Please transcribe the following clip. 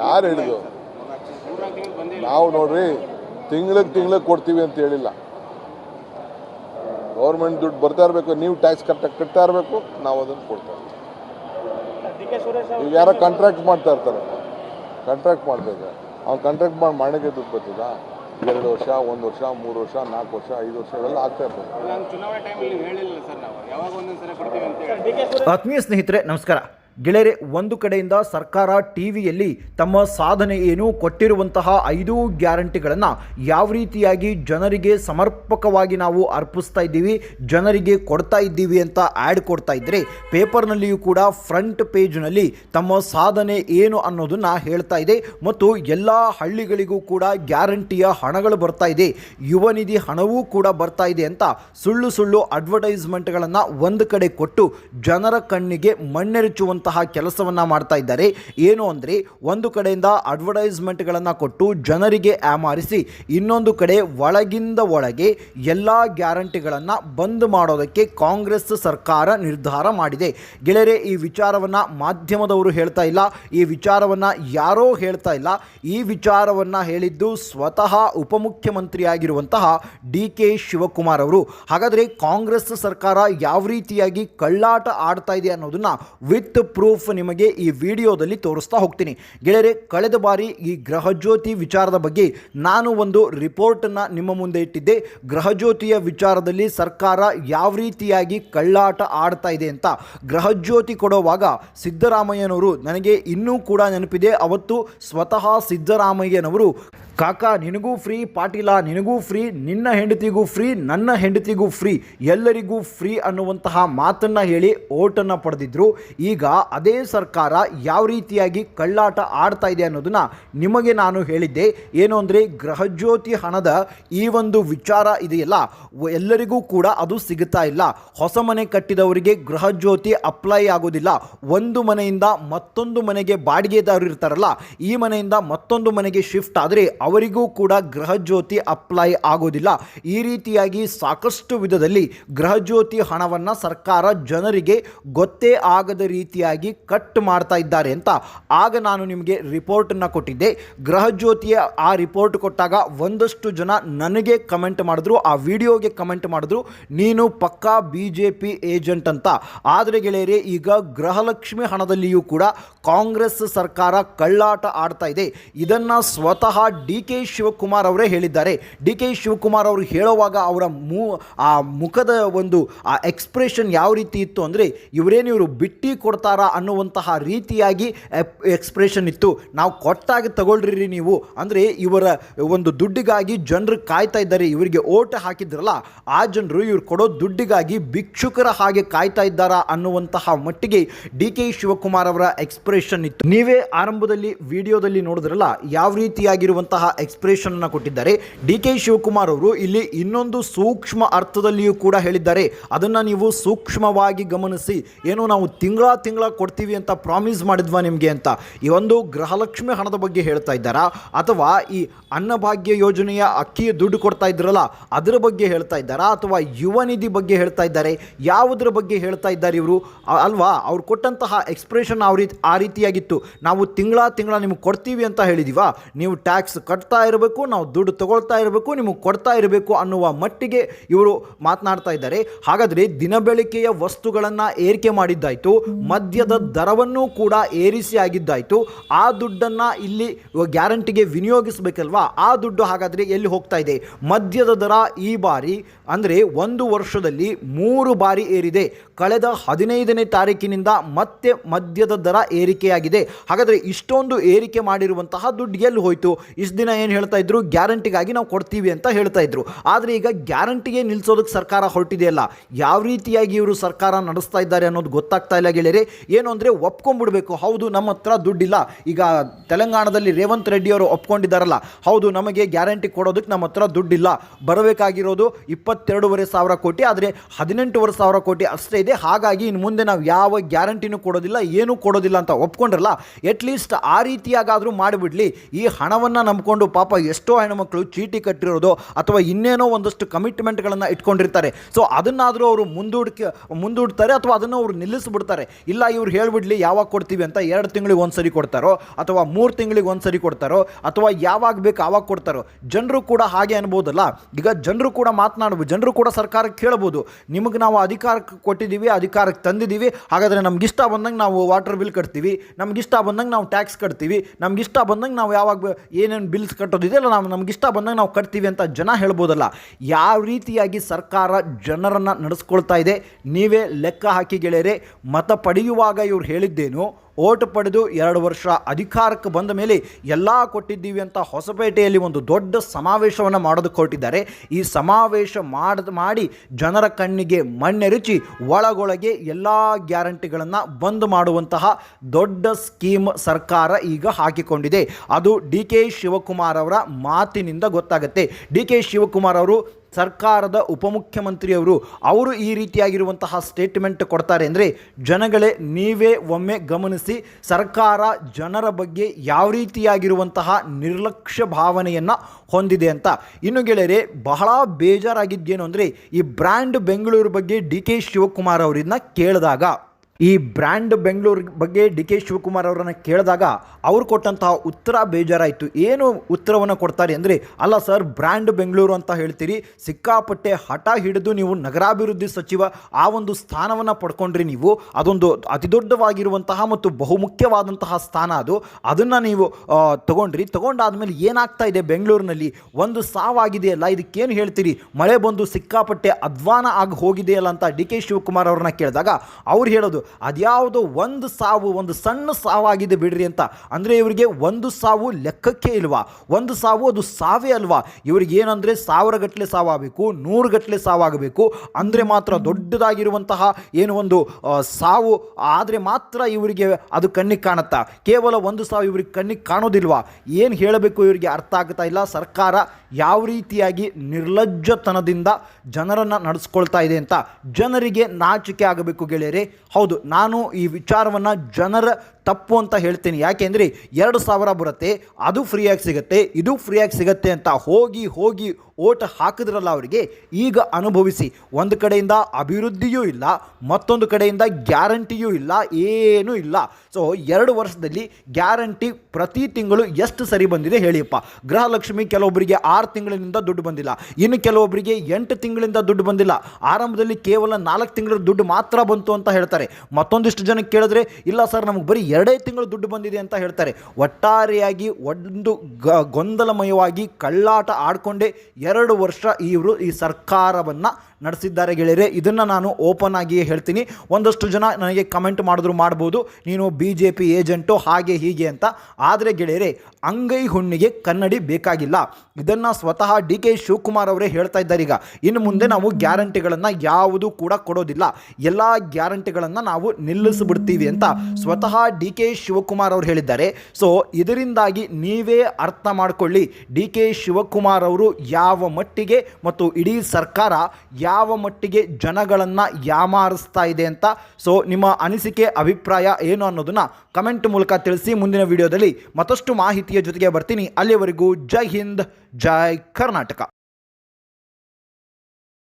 ಯಾರು ಹೇಳಿದ್ರು? ನಾವು ನೋಡ್ರಿ ತಿಂಗ್ಳಿಗೆ ತಿಂಗ್ಳಿಗೆ ಕೊಡ್ತೀವಿ ಅಂತ ಹೇಳಿಲ್ಲ. ಗೌರ್ಮೆಂಟ್ ದುಡ್ಡು ಬರ್ತಾ ಇರಬೇಕು ನೀವು ಟ್ಯಾಕ್ಸ್ ಕರೆಕ್ಟಾಗಿ ಕಟ್ತಾ ಇರಬೇಕು ನಾವು ಅದನ್ನು ಕೊಡ್ತಾ ಇರ್ತೀವಿ. ಈಗ ಯಾರೋ ಕಾಂಟ್ರಾಕ್ಟ್ ಮಾಡ್ತಾ ಇರ್ತಾರೆ. ಕಾಂಟ್ರಾಕ್ಟ್ ಮಾಡ್ಬೇಕು ಅವ್ನು ಕಾಂಟ್ರಾಕ್ಟ್ ಮಾಡಿ ಮಾಡಿಗೆ ದುಡ್ಡು ಬರ್ತದ? ಎರಡು ವರ್ಷ ಒಂದು ವರ್ಷ ಮೂರು ವರ್ಷ ನಾಲ್ಕು ವರ್ಷ ಐದು ವರ್ಷ ಇವೆಲ್ಲ ಆಗ್ತಾ ಇರ್ತದೆ. ನಾನು ಚುನಾವಣೆ ಟೈಮಲ್ಲಿ ನೀವು ಹೇಳಿಲ್ಲ ಸರ್ ನಾವು. ಯಾವಾಗ ಒಂದೊಂದು ಕೊಡ್ತೀವಿ ಅಂತ ಹೇಳಿ. ಆತ್ಮೀಯ ಸ್ನೇಹಿತರೆ ನಮಸ್ಕಾರ. ಗೆಳೆಯರೆ, ಒಂದು ಕಡೆಯಿಂದ ಸರ್ಕಾರ ಟಿವಿಯಲ್ಲಿ ತಮ್ಮ ಸಾಧನೆ ಏನು ಕೊಟ್ಟಿರುವಂತಹ ಐದು ಗ್ಯಾರಂಟಿಗಳನ್ನು ಯಾವ ರೀತಿಯಾಗಿ ಜನರಿಗೆ ಸಮರ್ಪಕವಾಗಿ ನಾವು ಅರ್ಪಿಸ್ತಾ ಇದ್ದೀವಿ, ಜನರಿಗೆ ಕೊಡ್ತಾ ಇದ್ದೀವಿ ಅಂತ ಆ್ಯಡ್ ಕೊಡ್ತಾ ಇದ್ದರೆ ಪೇಪರ್ನಲ್ಲಿಯೂ ಕೂಡ ಫ್ರಂಟ್ ಪೇಜ್ನಲ್ಲಿ ತಮ್ಮ ಸಾಧನೆ ಏನು ಅನ್ನೋದನ್ನು ಹೇಳ್ತಾ ಇದೆ ಮತ್ತು ಎಲ್ಲ ಹಳ್ಳಿಗಳಿಗೂ ಕೂಡ ಗ್ಯಾರಂಟಿಯ ಹಣಗಳು ಬರ್ತಾ ಇದೆ, ಯುವ ನಿಧಿ ಹಣವೂ ಕೂಡ ಬರ್ತಾ ಇದೆ ಅಂತ ಸುಳ್ಳು ಸುಳ್ಳು ಅಡ್ವರ್ಟೈಸ್ಮೆಂಟ್ಗಳನ್ನು ಒಂದು ಕಡೆ ಕೊಟ್ಟು ಜನರ ಕಣ್ಣಿಗೆ ಮಣ್ಣೆರಚುವಂತಹ ಕೆಲಸವನ್ನು ಮಾಡ್ತಾ ಇದ್ದಾರೆ. ಏನು ಅಂದರೆ ಒಂದು ಕಡೆಯಿಂದ ಅಡ್ವರ್ಟೈಸ್ಮೆಂಟ್ಗಳನ್ನು ಕೊಟ್ಟು ಜನರಿಗೆ ಆಮಾರಿಸಿ, ಇನ್ನೊಂದು ಕಡೆ ಒಳಗಿಂದ ಒಳಗೆ ಎಲ್ಲ ಗ್ಯಾರಂಟಿಗಳನ್ನು ಬಂದ್ ಮಾಡೋದಕ್ಕೆ ಕಾಂಗ್ರೆಸ್ ಸರ್ಕಾರ ನಿರ್ಧಾರ ಮಾಡಿದೆ. ಗೆಳೆಯರೆ, ಈ ವಿಚಾರವನ್ನು ಮಾಧ್ಯಮದವರು ಹೇಳ್ತಾ ಇಲ್ಲ. ಈ ವಿಚಾರವನ್ನು ಯಾರೋ ಹೇಳ್ತಾ ಇಲ್ಲ. ಈ ವಿಚಾರವನ್ನು ಹೇಳಿದ್ದು ಸ್ವತಃ ಉಪಮುಖ್ಯಮಂತ್ರಿಯಾಗಿರುವಂತಹ ಡಿ ಕೆ ಶಿವಕುಮಾರ್ ಅವರು. ಹಾಗಾದರೆ ಕಾಂಗ್ರೆಸ್ ಸರ್ಕಾರ ಯಾವ ರೀತಿಯಾಗಿ ಕಳ್ಳಾಟ ಆಡ್ತಾ ಇದೆ ಅನ್ನೋದನ್ನ ವಿತ್ ಪ್ರೂಫ್ ನಿಮಗೆ ಈ ವಿಡಿಯೋದಲ್ಲಿ ತೋರಿಸ್ತಾ ಹೋಗ್ತೀನಿ. ಗೆಳೆಯರೆ, ಕಳೆದ ಬಾರಿ ಈ ಗ್ರಹಜ್ಯೋತಿ ವಿಚಾರದ ಬಗ್ಗೆ ನಾನು ಒಂದು ರಿಪೋರ್ಟನ್ನು ನಿಮ್ಮ ಮುಂದೆ ಇಟ್ಟಿದ್ದೆ. ಗ್ರಹಜ್ಯೋತಿಯ ವಿಚಾರದಲ್ಲಿ ಸರ್ಕಾರ ಯಾವ ರೀತಿಯಾಗಿ ಕಳ್ಳಾಟ ಆಡ್ತಾ ಇದೆ ಅಂತ. ಗ್ರಹಜ್ಯೋತಿ ಕೊಡುವಾಗ ಸಿದ್ದರಾಮಯ್ಯನವರು ನನಗೆ ಇನ್ನೂ ಕೂಡ ನೆನಪಿದೆ. ಅವತ್ತು ಸ್ವತಃ ಸಿದ್ದರಾಮಯ್ಯನವರು ಕಾಕ, ನಿನಗೂ ಫ್ರೀ, ಪಾಟೀಲ, ನಿನಗೂ ಫ್ರೀ, ನಿನ್ನ ಹೆಂಡತಿಗೂ ಫ್ರೀ, ನನ್ನ ಹೆಂಡತಿಗೂ ಫ್ರೀ, ಎಲ್ಲರಿಗೂ ಫ್ರೀ ಅನ್ನುವಂತಹ ಮಾತನ್ನು ಹೇಳಿ ಓಟನ್ನು ಪಡೆದಿದ್ರು. ಈಗ ಅದೇ ಸರ್ಕಾರ ಯಾವ ರೀತಿಯಾಗಿ ಕಳ್ಳಾಟ ಆಡ್ತಾ ಇದೆ ಅನ್ನೋದನ್ನು ನಿಮಗೆ ನಾನು ಹೇಳಿದ್ದೆ. ಏನು ಅಂದರೆ ಗೃಹಜ್ಯೋತಿ ಹಣದ ಈ ಒಂದು ವಿಚಾರ ಇದೆಯಲ್ಲ, ಎಲ್ಲರಿಗೂ ಕೂಡ ಅದು ಸಿಗುತ್ತಾ ಇಲ್ಲ. ಹೊಸ ಮನೆ ಕಟ್ಟಿದವರಿಗೆ ಗೃಹಜ್ಯೋತಿ ಅಪ್ಲೈ ಆಗೋದಿಲ್ಲ. ಒಂದು ಮನೆಯಿಂದ ಮತ್ತೊಂದು ಮನೆಗೆ ಬಾಡಿಗೆದಾರರು ಇರ್ತಾರಲ್ಲ ಈ ಮನೆಯಿಂದ ಮತ್ತೊಂದು ಮನೆಗೆ ಶಿಫ್ಟ್ ಆದರೆ ಅವರಿಗೂ ಕೂಡ ಗೃಹಜ್ಯೋತಿ ಅಪ್ಲೈ ಆಗೋದಿಲ್ಲ. ಈ ರೀತಿಯಾಗಿ ಸಾಕಷ್ಟು ವಿಧದಲ್ಲಿ ಗ್ರಹಜ್ಯೋತಿ ಹಣವನ್ನು ಸರ್ಕಾರ ಜನರಿಗೆ ಗೊತ್ತೇ ಆಗದ ರೀತಿಯಾಗಿ ಕಟ್ ಮಾಡ್ತಾ ಇದ್ದಾರೆ ಅಂತ ಆಗ ನಾನು ನಿಮಗೆ ರಿಪೋರ್ಟನ್ನು ಕೊಟ್ಟಿದ್ದೆ. ಗ್ರಹಜ್ಯೋತಿಯ ಆ ರಿಪೋರ್ಟ್ ಕೊಟ್ಟಾಗ ಒಂದಷ್ಟು ಜನ ನನಗೆ ಕಮೆಂಟ್ ಮಾಡಿದ್ರು, ಆ ವಿಡಿಯೋಗೆ ಕಮೆಂಟ್ ಮಾಡಿದ್ರು, ನೀನು ಪಕ್ಕಾ ಬಿ ಜೆ ಪಿ ಏಜೆಂಟ್ ಅಂತ. ಆದರೆ ಗೆಳೆಯರೆ, ಈಗ ಗೃಹಲಕ್ಷ್ಮಿ ಹಣದಲ್ಲಿಯೂ ಕೂಡ ಕಾಂಗ್ರೆಸ್ ಸರ್ಕಾರ ಕಳ್ಳಾಟ ಆಡ್ತಾ ಇದೆ. ಇದನ್ನು ಸ್ವತಃ ಡಿ ಕೆ ಶಿವಕುಮಾರ್ ಅವರೇ ಹೇಳಿದ್ದಾರೆ. ಡಿ ಕೆ ಶಿವಕುಮಾರ್ ಅವರು ಹೇಳುವಾಗ ಅವರ ಮೂ, ಆ ಮುಖದ ಒಂದು, ಆ ಎಕ್ಸ್ಪ್ರೆಷನ್ ಯಾವ ರೀತಿ ಇತ್ತು ಅಂದರೆ, ಇವರೇನು ಇವರು ಬಿಟ್ಟಿ ಕೊಡ್ತಾರಾ ಅನ್ನುವಂತಹ ರೀತಿಯಾಗಿ ಎಕ್ಸ್ಪ್ರೆಷನ್ ಇತ್ತು. ನಾವು ಕೊಟ್ಟಾಗ ತಗೊಳ್ರಿ ನೀವು. ಅಂದರೆ ಇವರ ಒಂದು ದುಡ್ಡಿಗಾಗಿ ಜನರು ಕಾಯ್ತಾ ಇದ್ದಾರೆ. ಇವರಿಗೆ ಓಟ್ ಹಾಕಿದ್ರಲ್ಲ, ಆ ಜನರು ಇವ್ರು ಕೊಡೋ ದುಡ್ಡಿಗಾಗಿ ಭಿಕ್ಷುಕರ ಹಾಗೆ ಕಾಯ್ತಾ ಇದ್ದಾರಾ ಅನ್ನುವಂತಹ ಮಟ್ಟಿಗೆ ಡಿ ಕೆ ಶಿವಕುಮಾರ್ ಅವರ ಎಕ್ಸ್ಪ್ರೆಷನ್ ಇತ್ತು. ನೀವೇ ಆರಂಭದಲ್ಲಿ, ವಿಡಿಯೋದಲ್ಲಿ ನೋಡಿದ್ರಲ್ಲ, ಯಾವ ರೀತಿಯಾಗಿರುವಂತಹ ಎಕ್ಸ್ಪ್ರೆಷನ್ ಅನ್ನು ಕೊಟ್ಟಿದ್ದಾರೆ. ಡಿ ಕೆ ಶಿವಕುಮಾರ್ ಅವರು ಇಲ್ಲಿ ಇನ್ನೊಂದು ಸೂಕ್ಷ್ಮ ಅರ್ಥದಲ್ಲಿಯೂ ಕೂಡ ಹೇಳಿದ್ದಾರೆ. ಅದನ್ನು ನೀವು ಸೂಕ್ಷ್ಮವಾಗಿ ಗಮನಿಸಿ. ಏನು ನಾವು ತಿಂಗಳ ತಿಂಗಳ ಕೊಡ್ತೀವಿ ಅಂತ ಪ್ರಾಮಿಸ್ ಮಾಡಿದ್ವಾ ನಿಮಗೆ ಅಂತ? ಈ ಒಂದು ಗೃಹಲಕ್ಷ್ಮಿ ಹಣದ ಬಗ್ಗೆ ಹೇಳ್ತಾ ಇದ್ದಾರಾ? ಅಥವಾ ಈ ಅನ್ನಭಾಗ್ಯ ಯೋಜನೆಯ ಅಕ್ಕಿ ದುಡ್ಡು ಕೊಡ್ತಾ ಇದ್ರಲ್ಲ, ಅದರ ಬಗ್ಗೆ ಹೇಳ್ತಾ ಇದ್ದಾರಾ? ಅಥವಾ ಯುವ ನಿಧಿ ಬಗ್ಗೆ ಹೇಳ್ತಾ ಇದ್ದಾರೆ? ಯಾವುದರ ಬಗ್ಗೆ ಹೇಳ್ತಾ ಇದ್ದಾರೆ ಇವರು? ಅಲ್ವಾ? ಅವ್ರು ಕೊಟ್ಟಂತಹ ಎಕ್ಸ್ಪ್ರೆಷನ್ ಆ ಆ ರೀತಿಯಾಗಿತ್ತು. ನಾವು ತಿಂಗಳ ತಿಂಗಳ ನಿಮ್ಗೆ ಕೊಡ್ತೀವಿ ಅಂತ ಹೇಳಿದೀವಾ? ನೀವು ಟ್ಯಾಕ್ಸ್ ಕಟ್ತಾ ಇರಬೇಕು, ನಾವು ದುಡ್ಡು ತಗೊಳ್ತಾ ಇರಬೇಕು, ನಿಮಗೆ ಕೊಡ್ತಾ ಇರಬೇಕು ಅನ್ನುವ ಮಟ್ಟಿಗೆ ಇವರು ಮಾತನಾಡ್ತಾ ಇದ್ದಾರೆ. ಹಾಗಾದರೆ ದಿನಬೆಳಕೆಯ ವಸ್ತುಗಳನ್ನು ಏರಿಕೆ ಮಾಡಿದ್ದಾಯಿತು, ಮದ್ಯದ ದರವನ್ನು ಕೂಡ ಏರಿಸಿ ಆಗಿದ್ದಾಯಿತು. ಆ ದುಡ್ಡನ್ನು ಇಲ್ಲಿ ಗ್ಯಾರಂಟಿಗೆ ವಿನಿಯೋಗಿಸಬೇಕಲ್ವಾ? ಆ ದುಡ್ಡು ಹಾಗಾದರೆ ಎಲ್ಲಿ ಹೋಗ್ತಾ ಇದೆ? ಮದ್ಯದ ದರ ಈ ಬಾರಿ, ಅಂದರೆ ಒಂದು ವರ್ಷದಲ್ಲಿ ಮೂರು ಬಾರಿ ಏರಿದೆ. ಕಳೆದ ಹದಿನೈದನೇ ತಾರೀಕಿನಿಂದ ಮತ್ತೆ ಮದ್ಯದ ದರ ಏರಿಕೆಯಾಗಿದೆ. ಹಾಗಾದರೆ ಇಷ್ಟೊಂದು ಏರಿಕೆ ಮಾಡಿರುವಂತಹ ದುಡ್ಡು ಎಲ್ಲಿ ಹೋಯಿತು? ಇಷ್ಟು ದಿನ ಏನು ಹೇಳ್ತಾ ಇದ್ರು? ಗ್ಯಾರಂಟಿಗಾಗಿ ನಾವು ಕೊಡ್ತೀವಿ ಅಂತ ಹೇಳ್ತಾ ಇದ್ರು. ಆದರೆ ಈಗ ಗ್ಯಾರಂಟಿಗೆ ನಿಲ್ಲಿಸೋದಕ್ಕೆ ಸರ್ಕಾರ ಹೊರಟಿದೆಯಲ್ಲ, ಯಾವ ರೀತಿಯಾಗಿ ಇವರು ಸರ್ಕಾರ ನಡೆಸ್ತಾ ಇದ್ದಾರೆ ಅನ್ನೋದು ಗೊತ್ತಾಗ್ತಾ ಇಲ್ಲ ಗೆಳೆಯರೆ. ಏನು ಅಂದರೆ ಒಪ್ಕೊಂಡ್ಬಿಡ್ಬೇಕು. ಹೌದು, ನಮ್ಮ ಹತ್ರ ದುಡ್ಡಿಲ್ಲ. ಈಗ ತೆಲಂಗಾಣದಲ್ಲಿ ರೇವಂತ್ ರೆಡ್ಡಿ ಅವರು ಒಪ್ಕೊಂಡಿದ್ದಾರಲ್ಲ, ಹೌದು, ನಮಗೆ ಗ್ಯಾರಂಟಿ ಕೊಡೋದಕ್ಕೆ ನಮ್ಮ ಹತ್ರ ದುಡ್ಡಿಲ್ಲ. ಬರಬೇಕಾಗಿರೋದು ಇಪ್ಪತ್ತೆರಡೂವರೆ ಸಾವಿರ ಕೋಟಿ, ಆದರೆ ಹದಿನೆಂಟೂವರೆ ಸಾವಿರ ಕೋಟಿ ಅಷ್ಟೇ ಇದೆ. ಹಾಗಾಗಿ ಇನ್ನು ಮುಂದೆ ನಾವು ಯಾವ ಗ್ಯಾರಂಟಿನೂ ಕೊಡೋದಿಲ್ಲ, ಏನೂ ಕೊಡೋದಿಲ್ಲ ಅಂತ ಒಪ್ಕೊಂಡ್ರಲ್ಲ ಅಟ್ಲೀಸ್ಟ್ ಆ ರೀತಿಯಾಗಾದರೂ ಮಾಡಿಬಿಡಲಿ. ಈ ಹಣವನ್ನು ಅಂದ್ಕೊಂಡು ಪಾಪ ಎಷ್ಟೋ ಮಕ್ಕಳು ಚೀಟಿ ಕಟ್ಟಿರೋದು ಅಥವಾ ಇನ್ನೇನೋ ಒಂದಷ್ಟು ಕಮಿಟ್ಮೆಂಟ್ಗಳನ್ನು ಇಟ್ಕೊಂಡಿರ್ತಾರೆ. ಸೊ ಅದನ್ನಾದರೂ ಅವರು ಮುಂದೂಡಿಕೆ, ಮುಂದೂಡ್ತಾರೆ ಅಥವಾ ಅದನ್ನು ಅವರು ನಿಲ್ಲಿಸ್ಬಿಡ್ತಾರೆ. ಇಲ್ಲ, ಇವ್ರು ಹೇಳಿಬಿಡ್ಲಿ ಯಾವಾಗ ಕೊಡ್ತೀವಿ ಅಂತ ಎರಡು ತಿಂಗಳಿಗೆ ಒಂದು ಸರಿ ಕೊಡ್ತಾರೋ ಅಥವಾ ಮೂರು ತಿಂಗಳಿಗೆ ಒಂದು ಸರಿ ಕೊಡ್ತಾರೋ ಅಥವಾ ಯಾವಾಗ ಬೇಕು ಆವಾಗ ಕೊಡ್ತಾರೋ. ಜನರು ಕೂಡ ಹಾಗೆ ಅನ್ಬೋದಲ್ಲ. ಈಗ ಜನರು ಕೂಡ ಮಾತನಾಡ್ಬೋದು ಜನರು ಕೂಡ ಸರ್ಕಾರಕ್ಕೆ ಕೇಳ್ಬೋದು. ನಿಮಗೆ ನಾವು ಅಧಿಕಾರಕ್ಕೆ ಕೊಟ್ಟಿದ್ದೀವಿ, ಅಧಿಕಾರಕ್ಕೆ ತಂದಿದ್ದೀವಿ. ಹಾಗಾದರೆ ಇಷ್ಟ ಬಂದಂಗೆ ನಾವು ವಾಟರ್ ಬಿಲ್ ಕಟ್ತೀವಿ. ನಮ್ಗಿಷ್ಟ ಬಂದಂಗೆ ನಾವು ಟ್ಯಾಕ್ಸ್ ಕಟ್ತೀವಿ. ನಮ್ಗಿಷ್ಟ ಬಂದಂಗೆ ನಾವು ಯಾವಾಗ ಏನೇನು ಏನೇನು ಬಿಲ್ಸ್ ಇದೆಲ್ಲ ನಾವು ನಮಗಿಷ್ಟ ಬಂದಾಗ ನಾವು ಕಟ್ತೀವಿ ಅಂತ ಜನ ಹೇಳ್ಬೋದಲ್ಲ. ಯಾವ ರೀತಿಯಾಗಿ ಸರ್ಕಾರ ಜನರನ್ನು ನಡೆಸ್ಕೊಳ್ತಾ ಇದೆ, ನೀವೇ ಲೆಕ್ಕ ಹಾಕಿ ಗೆಳೆಯರೆ, ಮತ ಪಡೆಯುವಾಗ ಇವ್ರು ಹೇಳಿದ್ದೇನು ಓಟ್ ಪಡೆದು ಎರಡು ವರ್ಷ ಅಧಿಕಾರಕ್ಕೆ ಬಂದ ಮೇಲೆ ಎಲ್ಲ ಕೊಟ್ಟಿದ್ದೀವಿ ಅಂತ ಹೊಸಪೇಟೆಯಲ್ಲಿ ಒಂದು ದೊಡ್ಡ ಸಮಾವೇಶವನ್ನು ಮಾಡೋದಕ್ಕೆ ಹೊರಟಿದ್ದಾರೆ. ಈ ಸಮಾವೇಶ ಮಾಡದ ಮಾಡಿ ಜನರ ಕಣ್ಣಿಗೆ ಮಣ್ಣೆರಚಿ ಒಳಗೊಳಗೆ ಎಲ್ಲ ಗ್ಯಾರಂಟಿಗಳನ್ನು ಬಂದ್ ಮಾಡುವಂತಹ ದೊಡ್ಡ ಸ್ಕೀಮ್ ಸರ್ಕಾರ ಈಗ ಹಾಕಿಕೊಂಡಿದೆ. ಅದು ಡಿ ಕೆ ಶಿವಕುಮಾರ್ ಅವರ ಮಾತಿನಿಂದ ಗೊತ್ತಾಗುತ್ತೆ. ಡಿ ಕೆ ಶಿವಕುಮಾರ್ ಅವರು ಸರ್ಕಾರದ ಉಪಮುಖ್ಯಮಂತ್ರಿಯವರು ಅವರು ಈ ರೀತಿಯಾಗಿರುವಂತಹ ಸ್ಟೇಟ್ಮೆಂಟ್ ಕೊಡ್ತಾರೆ ಅಂದರೆ, ಜನಗಳೇ ನೀವೇ ಒಮ್ಮೆ ಗಮನಿಸಿ, ಸರ್ಕಾರ ಜನರ ಬಗ್ಗೆ ಯಾವ ರೀತಿಯಾಗಿರುವಂತಹ ನಿರ್ಲಕ್ಷ್ಯ ಭಾವನೆಯನ್ನು ಹೊಂದಿದೆ ಅಂತ. ಇನ್ನು ಗೆಳೆಯರೆ, ಬಹಳ ಬೇಜಾರಾಗಿದ್ದೇನು ಅಂದರೆ, ಈ ಬ್ರ್ಯಾಂಡ್ ಬೆಂಗಳೂರು ಬಗ್ಗೆ ಡಿ ಕೆ ಶಿವಕುಮಾರ್ ಅವರನ್ನ ಕೇಳಿದಾಗ ಈ ಬ್ರ್ಯಾಂಡ್ ಬೆಂಗಳೂರು ಬಗ್ಗೆ ಡಿ ಕೆ ಶಿವಕುಮಾರ್ ಅವರನ್ನು ಕೇಳಿದಾಗ ಅವ್ರು ಕೊಟ್ಟಂತಹ ಉತ್ತರ ಬೇಜಾರಾಯಿತು. ಏನು ಉತ್ತರವನ್ನು ಕೊಡ್ತಾರೆ ಅಂದರೆ, ಅಲ್ಲ ಸರ್, ಬ್ರ್ಯಾಂಡ್ ಬೆಂಗಳೂರು ಅಂತ ಹೇಳ್ತೀರಿ, ಸಿಕ್ಕಾಪಟ್ಟೆ ಹಠ ಹಿಡಿದು ನೀವು ನಗರಾಭಿವೃದ್ಧಿ ಸಚಿವ ಆ ಒಂದು ಸ್ಥಾನವನ್ನು ಪಡ್ಕೊಂಡ್ರಿ ನೀವು. ಅದೊಂದು ಅತಿದೊಡ್ಡವಾಗಿರುವಂತಹ ಮತ್ತು ಬಹುಮುಖ್ಯವಾದಂತಹ ಸ್ಥಾನ ಅದು. ಅದನ್ನು ನೀವು ತಗೊಂಡ್ರಿ. ತಗೊಂಡಾದ್ಮೇಲೆ ಏನಾಗ್ತಾ ಇದೆ ಬೆಂಗಳೂರಿನಲ್ಲಿ? ಒಂದು ಸಾವಾಗಿದೆಯಲ್ಲ, ಇದಕ್ಕೇನು ಹೇಳ್ತೀರಿ? ಮಳೆ ಬಂದು ಸಿಕ್ಕಾಪಟ್ಟೆ ಅಧ್ವಾನ ಆಗಿ ಹೋಗಿದೆಯಲ್ಲ ಅಂತ ಡಿ ಕೆ ಶಿವಕುಮಾರ್ ಅವ್ರನ್ನ ಕೇಳಿದಾಗ ಅವ್ರು ಹೇಳೋದು ಅದ್ಯಾವುದೋ ಒಂದು ಸಾವು, ಒಂದು ಸಣ್ಣ ಸಾವಾಗಿದೆ ಬಿಡ್ರಿ ಅಂತ. ಅಂದರೆ ಇವರಿಗೆ ಒಂದು ಸಾವು ಲೆಕ್ಕಕ್ಕೆ ಇಲ್ವಾ? ಒಂದು ಸಾವು ಅದು ಸಾವೇ ಅಲ್ವಾ? ಇವ್ರಿಗೆ ಏನಂದರೆ ಸಾವಿರ ಗಟ್ಟಲೆ ಸಾವಾಗಬೇಕು, ನೂರು ಗಟ್ಟಲೆ ಸಾವಾಗಬೇಕು. ಅಂದರೆ ಮಾತ್ರ ದೊಡ್ಡದಾಗಿರುವಂತಹ ಏನು ಒಂದು ಸಾವು, ಆದರೆ ಮಾತ್ರ ಇವರಿಗೆ ಅದು ಕಣ್ಣಿಗೆ ಕಾಣುತ್ತಾ? ಕೇವಲ ಒಂದು ಸಾವು ಇವ್ರಿಗೆ ಕಣ್ಣಿಗೆ ಕಾಣೋದಿಲ್ವಾ? ಏನು ಹೇಳಬೇಕು ಇವರಿಗೆ ಅರ್ಥ ಆಗ್ತಾ ಇಲ್ಲ. ಸರ್ಕಾರ ಯಾವ ರೀತಿಯಾಗಿ ನಿರ್ಲಜ್ಜತನದಿಂದ ಜನರನ್ನು ನಡೆಸ್ಕೊಳ್ತಾ ಇದೆ ಅಂತ ಜನರಿಗೆ ನಾಚಿಕೆ ಆಗಬೇಕು ಗೆಳೆಯರೆ. ಹೌದು ನಾನು ಈ ವಿಚಾರವನ್ನು ಜನರ ತಪ್ಪು ಅಂತ ಹೇಳ್ತೀನಿ. ಯಾಕೆಂದರೆ ಎರಡು ಸಾವಿರ ಬರುತ್ತೆ, ಅದು ಫ್ರೀಯಾಗಿ ಸಿಗುತ್ತೆ, ಇದು ಫ್ರೀಯಾಗಿ ಸಿಗುತ್ತೆ ಅಂತ ಹೋಗಿ ಹೋಗಿ ಓಟ್ ಹಾಕಿದ್ರಲ್ಲ ಅವರಿಗೆ, ಈಗ ಅನುಭವಿಸಿ. ಒಂದು ಕಡೆಯಿಂದ ಅಭಿವೃದ್ಧಿಯೂ ಇಲ್ಲ, ಮತ್ತೊಂದು ಕಡೆಯಿಂದ ಗ್ಯಾರಂಟಿಯೂ ಇಲ್ಲ, ಏನೂ ಇಲ್ಲ. ಸೊ ಎರಡು ವರ್ಷದಲ್ಲಿ ಗ್ಯಾರಂಟಿ ಪ್ರತಿ ತಿಂಗಳು ಎಷ್ಟು ಸರಿ ಬಂದಿದೆ ಹೇಳಿಯಪ್ಪ. ಗೃಹಲಕ್ಷ್ಮಿ ಕೆಲವೊಬ್ಬರಿಗೆ ಆರು ತಿಂಗಳಿನಿಂದ ದುಡ್ಡು ಬಂದಿಲ್ಲ. ಇನ್ನು ಕೆಲವೊಬ್ಬರಿಗೆ ಎಂಟು ತಿಂಗಳಿಂದ ದುಡ್ಡು ಬಂದಿಲ್ಲ. ಆರಂಭದಲ್ಲಿ ಕೇವಲ ನಾಲ್ಕು ತಿಂಗಳ ದುಡ್ಡು ಮಾತ್ರ ಬಂತು ಅಂತ ಹೇಳ್ತಾರೆ. ಮತ್ತೊಂದಿಷ್ಟು ಜನಕ್ಕೆ ಕೇಳಿದ್ರೆ, ಇಲ್ಲ ಸರ್, ನಮಗೆ ಬರೀ ಎರಡೇ ತಿಂಗಳು ದುಡ್ಡು ಬಂದಿದೆ ಅಂತ ಹೇಳ್ತಾರೆ. ಒಟ್ಟಾರೆಯಾಗಿ ಒಂದು ಗೊಂದಲಮಯವಾಗಿ ಕಳ್ಳಾಟ ಆಡಿಕೊಂಡೇ ಎರಡು ವರ್ಷ ಇವರು ಈ ಸರ್ಕಾರವನ್ನು ನಡೆಸಿದ್ದಾರೆ ಗೆಳೆಯರೆ, ಇದನ್ನು ನಾನು ಓಪನ್ ಆಗಿಯೇ ಹೇಳ್ತೀನಿ. ಒಂದಷ್ಟು ಜನ ನನಗೆ ಕಮೆಂಟ್ ಮಾಡಿದ್ರು, ಮಾಡ್ಬೋದು. ನೀನು ಬಿ ಜೆ ಪಿ ಏಜೆಂಟು ಹಾಗೆ ಹೀಗೆ ಅಂತ. ಆದರೆ ಗೆಳೆಯರೆ, ಅಂಗೈ ಹುಣ್ಣಿಗೆ ಕನ್ನಡಿ ಬೇಕಾಗಿಲ್ಲ. ಇದನ್ನು ಸ್ವತಃ ಡಿ ಕೆ ಶಿವಕುಮಾರ್ ಅವರೇ ಹೇಳ್ತಾ ಇದ್ದಾರೆ ಈಗ. ಇನ್ನು ಮುಂದೆ ನಾವು ಗ್ಯಾರಂಟಿಗಳನ್ನು ಯಾವುದೂ ಕೂಡ ಕೊಡೋದಿಲ್ಲ. ಎಲ್ಲ ಗ್ಯಾರಂಟಿಗಳನ್ನು ನಾವು ನಿಲ್ಲಿಸಿಬಿಡ್ತೀವಿ ಅಂತ ಸ್ವತಃ ಡಿ ಕೆ ಶಿವಕುಮಾರ್ ಅವರು ಹೇಳಿದ್ದಾರೆ. ಸೊ ಇದರಿಂದಾಗಿ ನೀವೇ ಅರ್ಥ ಮಾಡಿಕೊಳ್ಳಿ. ಡಿ ಕೆ ಶಿವಕುಮಾರ್ ಅವರು ಯಾವ ಮಟ್ಟಿಗೆ ಮತ್ತು ಇಡೀ ಸರ್ಕಾರ ಯಾವ ಮಟ್ಟಿಗೆ ಜನಗಳನ್ನು ಯಾಮಾರಿಸ್ತಾ ಇದೆ ಅಂತ. ಸೊ ನಿಮ್ಮ ಅನಿಸಿಕೆ, ಅಭಿಪ್ರಾಯ ಏನು ಅನ್ನೋದನ್ನು ಕಮೆಂಟ್ ಮೂಲಕ ತಿಳಿಸಿ ಮುಂದಿನ ವಿಡಿಯೋದಲ್ಲಿ ಮತ್ತಷ್ಟು ಮಾಹಿತಿಯ ಜೊತೆಗೆ ಬರ್ತೀನಿ. ಅಲ್ಲಿಯವರೆಗೂ ಜೈ ಹಿಂದ್, ಜೈ ಕರ್ನಾಟಕ.